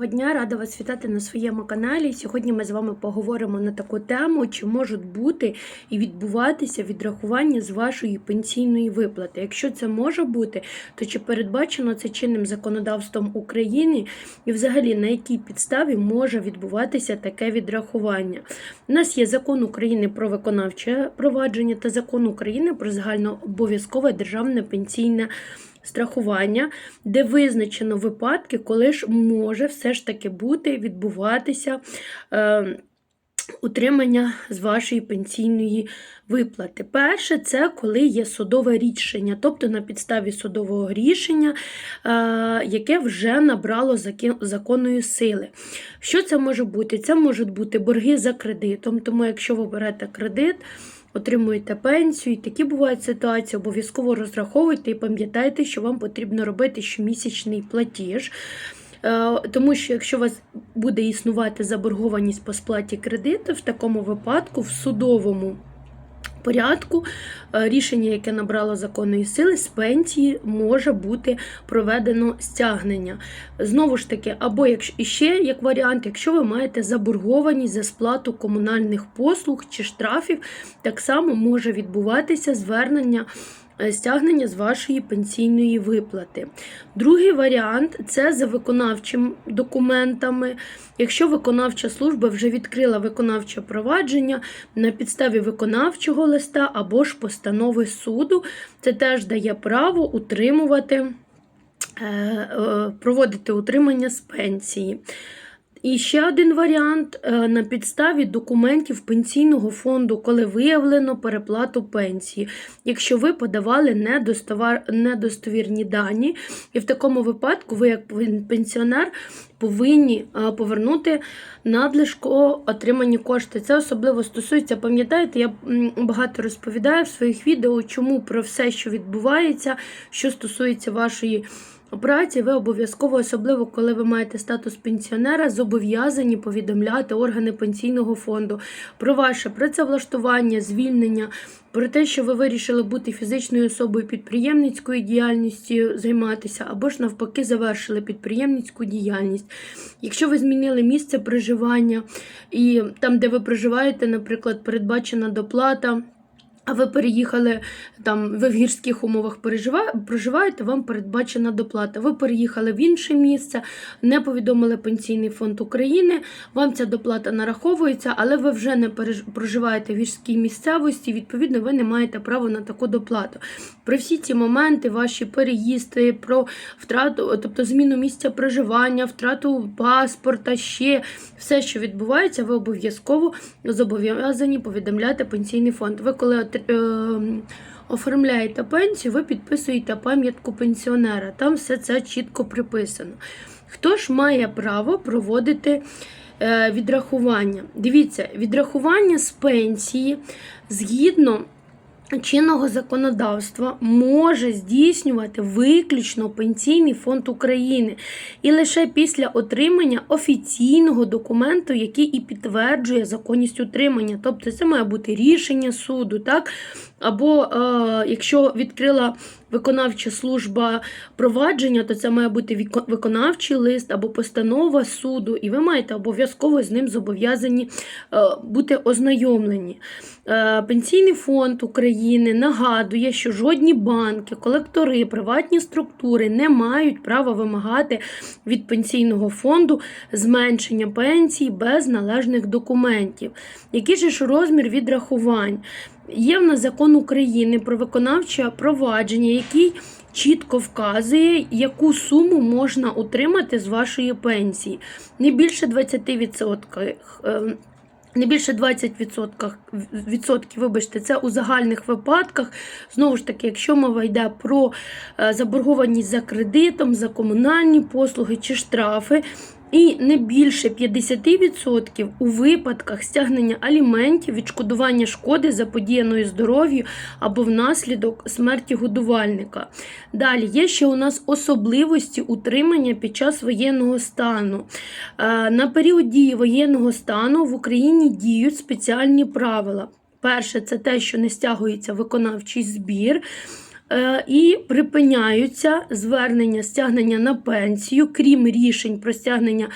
Доброго дня, рада вас вітати на своєму каналі. Сьогодні ми з вами поговоримо на таку тему, чи можуть бути і відбуватися відрахування з вашої пенсійної виплати. Якщо це може бути, то чи передбачено це чинним законодавством України і взагалі на якій підставі може відбуватися таке відрахування? У нас є закон України про виконавче провадження та закон України про загальнообов'язкове державне пенсійне страхування, де визначено випадки, коли ж може все ж таки бути, відбуватися. Е, Утримання з вашої пенсійної виплати. Перше, це коли є судове рішення, тобто на підставі судового рішення, е, яке вже набрало законної сили. Що це може бути? Це можуть бути борги за кредитом, тому якщо ви берете кредит, отримуєте пенсію, і такі бувають ситуації, обов'язково розраховуйте і пам'ятайте, що вам потрібно робити щомісячний платіж. Е, Тому що якщо у вас буде існувати заборгованість по сплаті кредиту, в такому випадку в судовому порядку е, рішення, яке набрало законної сили, з пенсії може бути проведено стягнення. Знову ж таки, або якщо ще як варіант, якщо ви маєте заборгованість за сплату комунальних послуг чи штрафів, так само може відбуватися звернення. Е, Стягнення з вашої пенсійної виплати. Другий варіант це за виконавчими документами. Якщо виконавча служба вже відкрила виконавче провадження на підставі виконавчого листа або ж постанови суду, це теж дає право утримувати, е, е, проводити утримання з пенсії. І ще один варіант е, на підставі документів пенсійного фонду, коли виявлено переплату пенсії, якщо ви подавали недостовірні дані, і в такому випадку ви, як пенсіонер, повинні е, повернути надлишку отримані кошти. Це особливо стосується, пам'ятаєте, я багато розповідаю в своїх відео, чому про все, що відбувається, що стосується вашої праці, ви обов'язково, особливо коли ви маєте статус пенсіонера, зобов'язані повідомляти органи пенсійного фонду про ваше працевлаштування, звільнення, про те, що ви вирішили бути фізичною особою підприємницькою діяльністю займатися, або ж навпаки завершили підприємницьку діяльність. Якщо ви змінили місце проживання і там, де ви проживаєте, наприклад, передбачена доплата. А ви переїхали там, ви в гірських умовах проживаєте, вам передбачена доплата. Ви переїхали в інше місце, не повідомили Пенсійний фонд України, вам ця доплата нараховується, але ви вже не проживаєте в гірській місцевості, відповідно, ви не маєте права на таку доплату. Про всі ці моменти, ваші переїзди, про втрату, тобто зміну місця проживання, втрату паспорта, ще все, що відбувається, ви обов'язково зобов'язані повідомляти пенсійний фонд. Ви коли оформляєте пенсію, ви підписуєте пам'ятку пенсіонера. Там все це чітко приписано. Хто ж має право проводити е, відрахування? Дивіться, відрахування з пенсії згідно чинного законодавства може здійснювати виключно Пенсійний фонд України і лише після отримання офіційного документу, який і підтверджує законність утримання. Тобто це має бути рішення суду, так? Або е, якщо відкрила виконавча служба провадження, то це має бути виконавчий лист або постанова суду, і ви маєте обов'язково з ним зобов'язані е, бути ознайомлені. Е, Пенсійний фонд України нагадує, що жодні банки, колектори, приватні структури не мають права вимагати від пенсійного фонду зменшення пенсій без належних документів. Який же ж розмір відрахувань? Є в нас закон України про виконавче провадження, який чітко вказує, яку суму можна отримати з вашої пенсії. Не більше 20%. е, Не більше 20%, відсотків, вибачте, це у загальних випадках. Знову ж таки, якщо мова йде про е, заборгованість за кредитом, за комунальні послуги чи штрафи, і не більше 50% у випадках стягнення аліментів, відшкодування шкоди заподіяної здоров'ю або внаслідок смерті годувальника. Далі є ще у нас особливості утримання під час воєнного стану. Е, На період дії воєнного стану в Україні діють спеціальні правила. Перше, це те, що не стягується виконавчий збір. Е, І припиняються звернення стягнення на пенсію, крім рішень про стягнення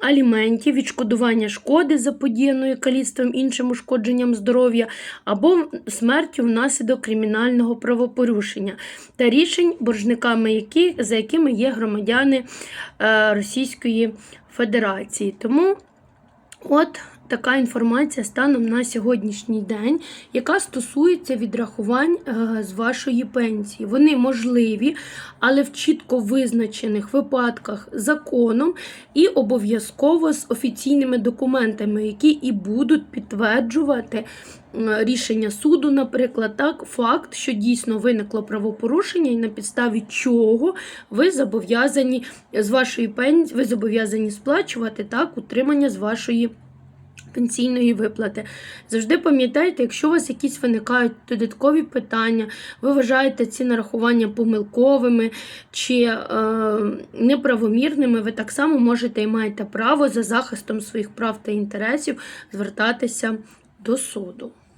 аліментів, відшкодування шкоди заподіяної каліцтвом іншим ушкодженням здоров'я або смертю внаслідок кримінального правопорушення та рішень, боржниками яких, за якими є громадяни е, Російської Федерації. Тому От така інформація станом на сьогоднішній день, яка стосується відрахувань е, з вашої пенсії. Вони можливі, але в чітко визначених випадках законом і обов'язково з офіційними документами, які і будуть підтверджувати рішення суду, наприклад, так, факт, що дійсно виникло правопорушення, і на підставі чого ви зобов'язані з вашої пенсії, ви зобов'язані сплачувати так утримання з вашої пенсійної виплати. Завжди пам'ятайте, якщо у вас якісь виникають додаткові питання, ви вважаєте ці нарахування помилковими чи е, неправомірними, ви так само можете і маєте право за захистом своїх прав та інтересів звертатися до суду.